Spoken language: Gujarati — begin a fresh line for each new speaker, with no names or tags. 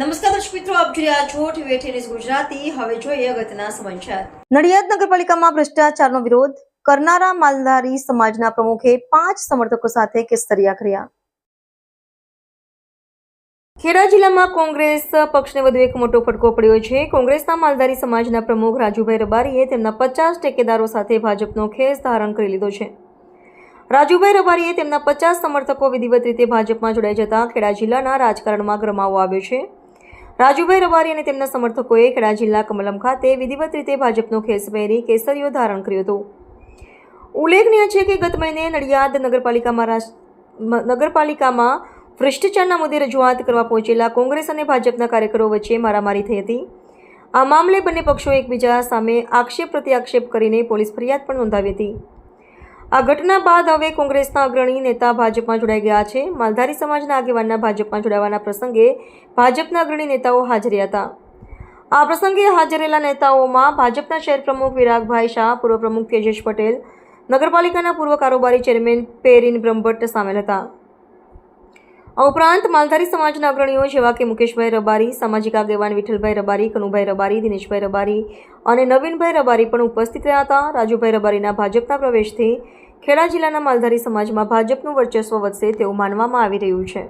નમસ્કાર દર્શક મિત્રો આપ જોઈ રહ્યા છો ટીવી ગુજરાતી. હવે જોઈએ અગત્યના સમાચાર.
નડિયાદ નગરપાલિકામાં ભ્રષ્ટાચારનો વિરોધ કરનારા માલધારી સમાજના પ્રમુખે પાંચ સમર્થકો સાથે કેસરિયા કર્યા. ખેડા જિલ્લામાં કોંગ્રેસ પક્ષને વધુ એક મોટો ફટકો પડ્યો છે. કોંગ્રેસના માલધારી સમાજના પ્રમુખ રાજુભાઈ રબારીએ તેમના પચાસ ટેકેદારો સાથે ભાજપનો ખેસ ધારણ કરી લીધો છે. રાજુભાઈ રબારીએ તેમના પચાસ સમર્થકો વિધિવત રીતે ભાજપમાં જોડાઈ જતા ખેડા જિલ્લાના રાજકારણમાં ગરમાવો આવ્યો છે. રાજુભાઈ રબારી અને તેમના સમર્થકોએ ખેડા જિલ્લા કમલમ ખાતે વિધિવત રીતે ભાજપનો ખેસ પહેરી કેસરીઓ ધારણ કર્યો હતો. ઉલ્લેખનીય છે કે ગત મહિને નડિયાદ નગરપાલિકામાં નગરપાલિકામાં ભ્રષ્ટાચારના મુદ્દે રજૂઆત કરવા પહોંચેલા કોંગ્રેસ અને ભાજપના કાર્યકરો વચ્ચે મારામારી થઈ હતી. આ મામલે બંને પક્ષો એકબીજા સામે આક્ષેપ પ્રત્યાક્ષેપ કરીને પોલીસ ફરિયાદ પણ નોંધાવી હતી. આ ઘટના બાદ હવે કોંગ્રેસના અગ્રણી નેતા ભાજપમાં જોડાઈ ગયા છે. માલધારી સમાજના આગેવાનના ભાજપમાં જોડાવાના પ્રસંગે ભાજપના અગ્રણી નેતાઓ હાજર્યા હતા. આ પ્રસંગે હાજરેલા નેતાઓમાં ભાજપના શહેર પ્રમુખ વિરાગભાઈ શાહ, પૂર્વ પ્રમુખ તેજેશ પટેલ, નગરપાલિકાના પૂર્વ કારોબારી ચેરમેન પેરીન બ્રહ્મભટ્ટ સામેલ હતા. આ ઉપરાંત માલધારી સમાજના અગ્રણીઓ જેવા કે મુકેશભાઈ રબારી, સામાજિક આગેવાન વિઠ્ઠલભાઈ રબારી, કનુભાઈ રબારી, દિનેશભાઈ રબારી અને નવીનભાઈ રબારી પણ ઉપસ્થિત રહ્યા હતા. રાજુભાઈ રબારીના ભાજપના પ્રવેશથી ખેડા જિલ્લાના માલધારી સમાજમાં ભાજપનું વર્ચસ્વ વધશે તેવું માનવામાં આવી રહ્યું છે.